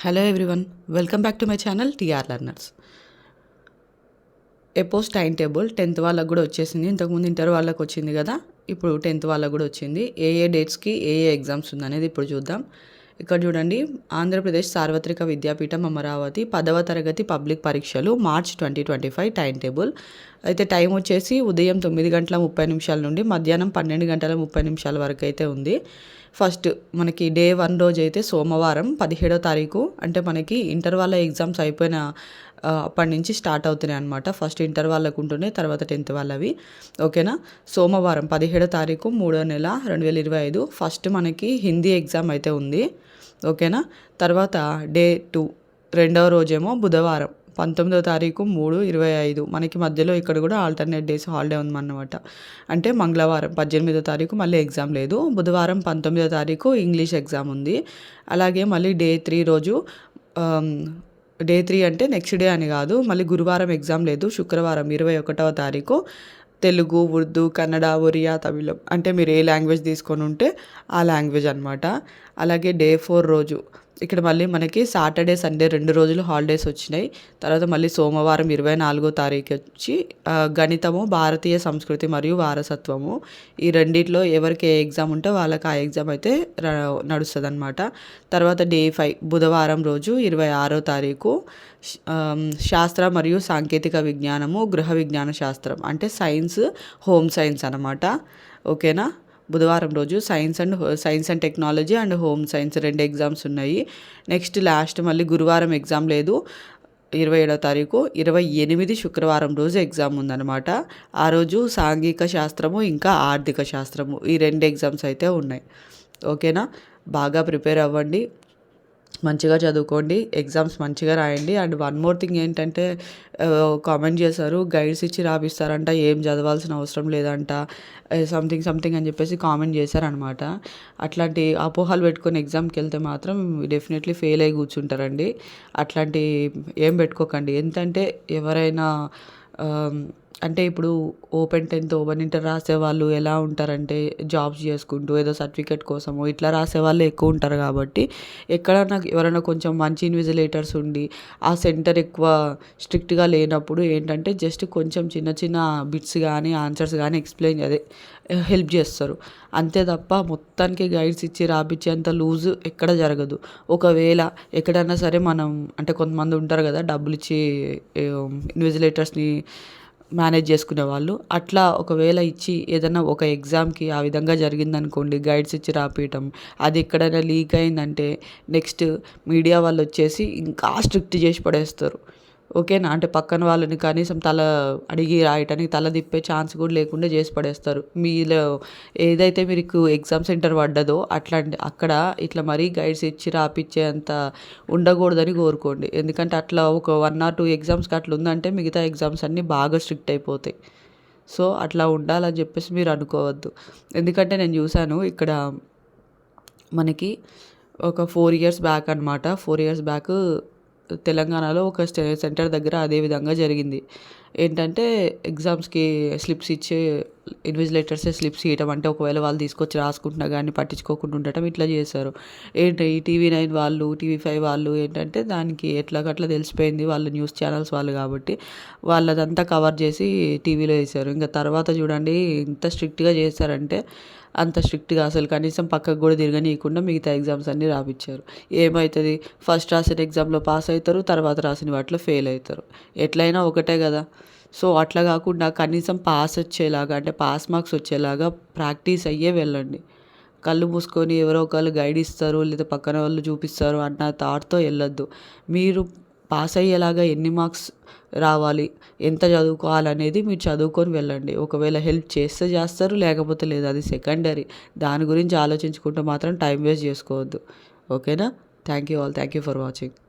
Hello everyone welcome back to my channel TR learners ఎపోస్ time table tenth వాళ్ళకు కూడా వచ్చేసింది. ఇంతకుముందు ఇంటర్ వాళ్ళకు వచ్చింది కదా ఇప్పుడు టెన్త్ వాళ్ళకు కూడా వచ్చింది. ఏ ఏ డేట్స్కి ఏ ఏ ఎగ్జామ్స్ ఉందనేది ఇప్పుడు చూద్దాం. ఇక్కడ చూడండి ఆంధ్రప్రదేశ్ సార్వత్రిక విద్యాపీఠం అమరావతి పదవ తరగతి పబ్లిక్ పరీక్షలు March twenty twenty five time table అయితే టైం వచ్చేసి ఉదయం తొమ్మిది గంటల ముప్పై నిమిషాల నుండి మధ్యాహ్నం పన్నెండు గంటల ముప్పై నిమిషాల వరకు అయితే ఉంది. ఫస్ట్ మనకి డే వన్ రోజు అయితే సోమవారం పదిహేడో తారీఖు అంటే మనకి ఇంటర్ వాళ్ళ ఎగ్జామ్స్ అయిపోయిన అప్పటి నుంచి స్టార్ట్ అవుతున్నాయి అనమాట ఫస్ట్ ఇంటర్ వాళ్ళకు ఉంటున్నాయి తర్వాత టెన్త్ వాళ్ళవి. ఓకేనా? సోమవారం పదిహేడో తారీఖు మూడో నెల రెండు వేల ఇరవై ఐదు ఫస్ట్ మనకి హిందీ ఎగ్జామ్ అయితే ఉంది. ఓకేనా? తర్వాత డే టూ రెండవ రోజేమో బుధవారం పంతొమ్మిదో తారీఖు మూడు ఇరవై ఐదు. మనకి మధ్యలో ఇక్కడ కూడా ఆల్టర్నేట్ డేస్ హాలిడే ఉందన్నమాట. అంటే మంగళవారం పద్దెనిమిదో తారీఖు మళ్ళీ ఎగ్జామ్ లేదు. బుధవారం పంతొమ్మిదో తారీఖు ఇంగ్లీష్ ఎగ్జామ్ ఉంది. అలాగే మళ్ళీ డే త్రీ రోజు డే త్రీ అంటే నెక్స్ట్ డే అని కాదు మళ్ళీ గురువారం ఎగ్జామ్ లేదు. శుక్రవారం ఇరవై ఒకటవ తారీఖు తెలుగు ఉర్దూ కన్నడ ఒరియా తమిళం అంటే మీరు ఏ లాంగ్వేజ్ తీసుకొని ఉంటే ఆ లాంగ్వేజ్ అనమాట అలాగే డే ఫోర్ రోజు ఇక్కడ మళ్ళీ మనకి సాటర్డే సండే రెండు రోజులు హాలిడేస్ వచ్చినాయి. తర్వాత మళ్ళీ సోమవారం ఇరవై నాలుగో తారీఖు వచ్చి గణితము భారతీయ సంస్కృతి మరియు వారసత్వము. ఈ రెండిట్లో ఎవరికి ఏ ఎగ్జామ్ ఉంటే వాళ్ళకి ఆ ఎగ్జామ్ అయితే నడుస్తుంది అనమాట తర్వాత డే ఫైవ్ బుధవారం రోజు ఇరవై ఆరో తారీఖు శాస్త్ర మరియు సాంకేతిక విజ్ఞానము గృహ విజ్ఞాన శాస్త్రం. అంటే సైన్స్ హోమ్ సైన్స్ అనమాట ఓకేనా? బుధవారం రోజు science and science and technology and home science రెండు ఎగ్జామ్స్ ఉన్నాయి. నెక్స్ట్ లాస్ట్ మళ్ళీ గురువారం ఎగ్జామ్ లేదు. ఇరవై ఏడో తారీఖు ఇరవై ఎనిమిది శుక్రవారం రోజు ఎగ్జామ్ ఉందన్నమాట. ఆ రోజు సాంఘిక శాస్త్రము ఇంకా ఆర్థిక శాస్త్రము ఈ రెండు ఎగ్జామ్స్ అయితే ఉన్నాయి. ఓకేనా? బాగా ప్రిపేర్ అవ్వండి. మంచిగా చదువుకోండి ఎగ్జామ్స్ మంచిగా రాయండి. అండ్ వన్ మోర్ థింగ్ ఏంటంటే కామెంట్ చేశారు గైడ్స్ ఇచ్చి రాపిస్తారంట ఏం చదవాల్సిన అవసరం లేదంట సంథింగ్ సంథింగ్ అని చెప్పేసి కామెంట్ చేశారనమాట అట్లాంటి అపోహలు పెట్టుకొని ఎగ్జామ్కి వెళ్తే మాత్రం డెఫినెట్లీ ఫెయిల్ అయి కూర్చుంటారండి. అట్లాంటి ఏం పెట్టుకోకండి. ఏంటంటే ఎవరైనా అంటే ఇప్పుడు ఓపెన్ టెన్త్ ఓపెన్ ఇంటర్ రాసేవాళ్ళు ఎలా ఉంటారంటే జాబ్స్ చేసుకుంటూ ఏదో సర్టిఫికేట్ కోసము ఇట్లా రాసేవాళ్ళు ఎక్కువ ఉంటారు కాబట్టి ఎక్కడన్నా ఎవరైనా కొంచెం మంచి ఇన్విజిలేటర్స్ ఉండి ఆ సెంటర్ ఎక్కువ స్ట్రిక్ట్గా లేనప్పుడు ఏంటంటే జస్ట్ కొంచెం చిన్న చిన్న బిట్స్ కానీ ఆన్సర్స్ కానీ ఎక్స్ప్లెయిన్ అదే హెల్ప్ చేస్తారు. అంతే తప్ప మొత్తానికి గైడ్స్ ఇచ్చి రాపిచ్చేంత లూజ్ ఎక్కడ జరగదు. ఒకవేళ ఎక్కడైనా సరే మనం అంటే కొంతమంది ఉంటారు కదా డబ్బులు ఇచ్చి ఇన్విజిలేటర్స్ని మేనేజ్ చేసుకునే వాళ్ళు. అట్లా ఒకవేళ ఇచ్చి ఏదైనా ఒక ఎగ్జామ్కి ఆ విధంగా జరిగిందనుకోండి గైడ్స్ ఇచ్చి రాపీయటం అది ఎక్కడైనా లీక్ అయిందంటే నెక్స్ట్ మీడియా వాళ్ళు వచ్చేసి ఇంకా స్ట్రిక్ట్ చేసి పడేస్తారు. ఓకేనా అంటే పక్కన వాళ్ళని కనీసం తల అడిగి రాయటానికి తల తిప్పే ఛాన్స్ కూడా లేకుండా చేసి పడేస్తారు. మీలో ఏదైతే మీకు ఎగ్జామ్ సెంటర్ పడ్డదో అట్లాంటి అక్కడ ఇట్లా మరీ గైడ్స్ ఇచ్చి రాపిచ్చేంత ఉండకూడదని కోరుకోండి. ఎందుకంటే అట్లా ఒక వన్ ఆర్ టూ ఎగ్జామ్స్కి అట్లా ఉందంటే మిగతా ఎగ్జామ్స్ అన్నీ బాగా స్ట్రిక్ట్ అయిపోతాయి. సో అట్లా ఉండాలని చెప్పేసి మీరు అనుకోవద్దు. ఎందుకంటే నేను చూశాను ఇక్కడ మనకి ఒక ఫోర్ ఇయర్స్ బ్యాక్ అనమాట ఫోర్ ఇయర్స్ బ్యాక్ తెలంగాణలో ఒక సెంటర్ దగ్గర అదే విధంగా జరిగింది. ఏంటంటే ఎగ్జామ్స్కి స్లిప్స్ ఇచ్చే ఇన్విజిలేటర్సే స్లిప్స్ ఇవ్వటం అంటే ఒకవేళ వాళ్ళు తీసుకొచ్చి రాసుకుంటున్నా కానీ పట్టించుకోకుండా ఉండటం ఇట్లా చేశారు. ఏంటి ఈ టీవీ నైన్ వాళ్ళు టీవీ ఫైవ్ వాళ్ళు ఏంటంటే దానికి ఎట్లాగట్లా తెలిసిపోయింది వాళ్ళ న్యూస్ ఛానల్స్ వాళ్ళు కాబట్టి వాళ్ళదంతా కవర్ చేసి టీవీలో వేశారు. ఇంకా తర్వాత చూడండి ఇంత స్ట్రిక్ట్గా చేశారంటే అంత స్ట్రిక్ట్గా అసలు కనీసం పక్కకు కూడా తిరగనీయకుండా మిగతా ఎగ్జామ్స్ అన్నీ రాపిచ్చారు. ఏమవుతుంది ఫస్ట్ రాసిన ఎగ్జామ్లో పాస్ అవుతారు తర్వాత రాసిన వాటిలో ఫెయిల్ అవుతారు ఎట్లయినా ఒకటే కదా. సో అట్లా కాకుండా కనీసం పాస్ వచ్చేలాగా అంటే పాస్ మార్క్స్ వచ్చేలాగా ప్రాక్టీస్ అయ్యే వెళ్ళండి. కళ్ళు మూసుకొని ఎవరో ఒకళ్ళు గైడ్ ఇస్తారు లేదా పక్కన వాళ్ళు చూపిస్తారు అన్న థాట్తో వెళ్ళొద్దు. మీరు పాస్ అయ్యేలాగా ఎన్ని మార్క్స్ రావాలి ఎంత చదువుకోవాలనేది మీరు చదువుకొని వెళ్ళండి. ఒకవేళ హెల్ప్ చేస్తే చేస్తారు లేకపోతే లేదు. అది సెకండరీ. దాని గురించి ఆలోచించుకుంటూ మాత్రం టైం వేస్ట్ చేసుకోవద్దు. ఓకేనా? Thank you all. Thank you for watching.